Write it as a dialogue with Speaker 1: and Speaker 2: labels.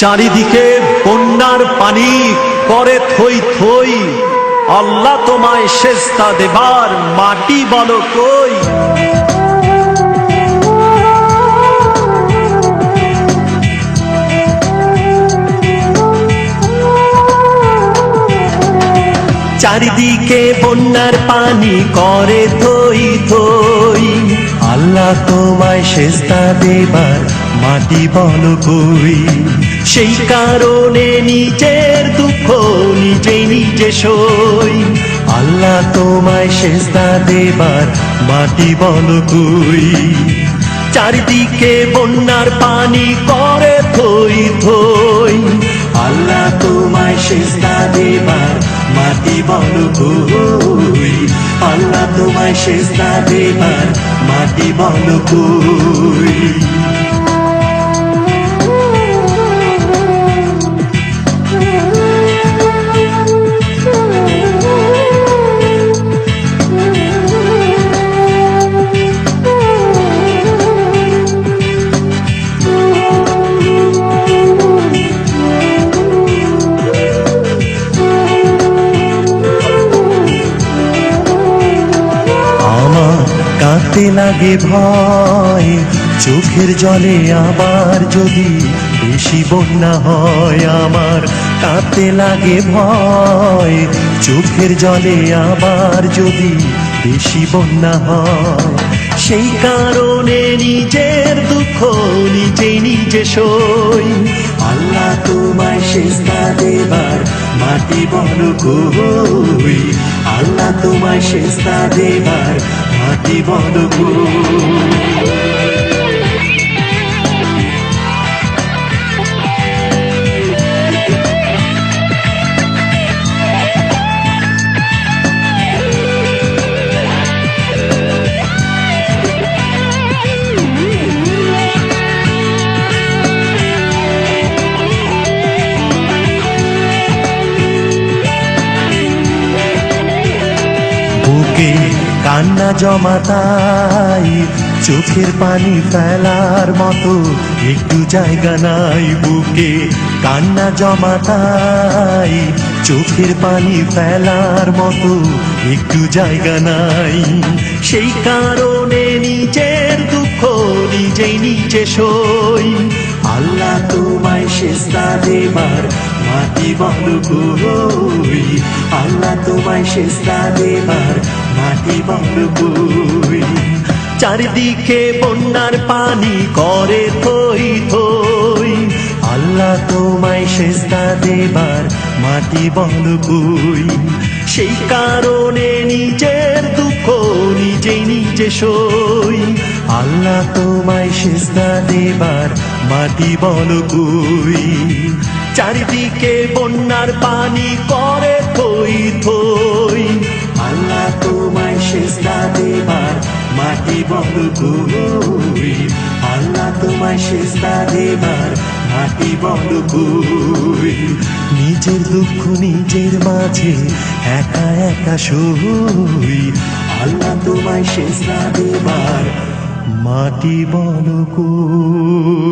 Speaker 1: চারিদিকে বন্যার পানি করে থই থই। আল্লাহ তোমায় সেস্তা দেবার মাটি বলো কই? চারিদিকে বন্যার পানি করে থই থই। আল্লাহ তোমায় সেস্তা দেবার মাটি বল কই সেই কারণে নিজের দুঃখ নিজেই নিজে সই। আল্লাহ তোমায় সেস্তা দেবার মাটি বল কই চারিদিকে বন্যার পানি করে থই থই। আল্লাহ তোমায় সেজদা দেবার মাটি বল কই আল্লাহ তোমায় সেজদা দেবার মাটি বল কই কাঁদতে লাগে ভয়, চোখের জলে আবার যদি বেশি বন্যা হয় আমার কাঁদতে লাগে ভয়, চোখের জলে আবার যদি বেশি বন্যা হয়। সেই কারণে নিজের দুঃখ নিজেই নিজে সই আল্লাহ তোমায় শেষতা দেবার মাটি বড় কই আল্লাহ তোমায় শেষতা দেবার মাটি বড় কই বুকে কান্না জমাতাই চোখের পানি ফেলার মতো একটু জায়গা নাই বুকে। কান্না জমাতাই চোখের পানি ফেলার মতো একটু জায়গা নাই। সেই কারণে নিজের দুঃখ নিজেই নিজে সই আল্লাহ তোমায় সেজদা দেবার মাটি বল কই আল্লাহ তোমায় সেজদা দেবার মাটি বল কই চারিদিকে বন্যার পানি করে থই থই। আল্লাহ তোমায় সেজদা দেবার মাটি বল কই সেই কারণে নিজের দুঃখ নিজেই নিজে সই। আল্লাহ তোমায় সেজদা দেবার মাটি বল কই চারিদিকে বন্যার পানি করে থই থই। আল্লাহ তোমায় সেজদা দেবার মাটি বল কই আল্লাহ তোমায় সেজদা দেবার মাটি বল কই নিজের দুঃখ নিজের মাঝে একা একা সই আল্লাহ তোমায় সেজদা দেবার মাটি বল কই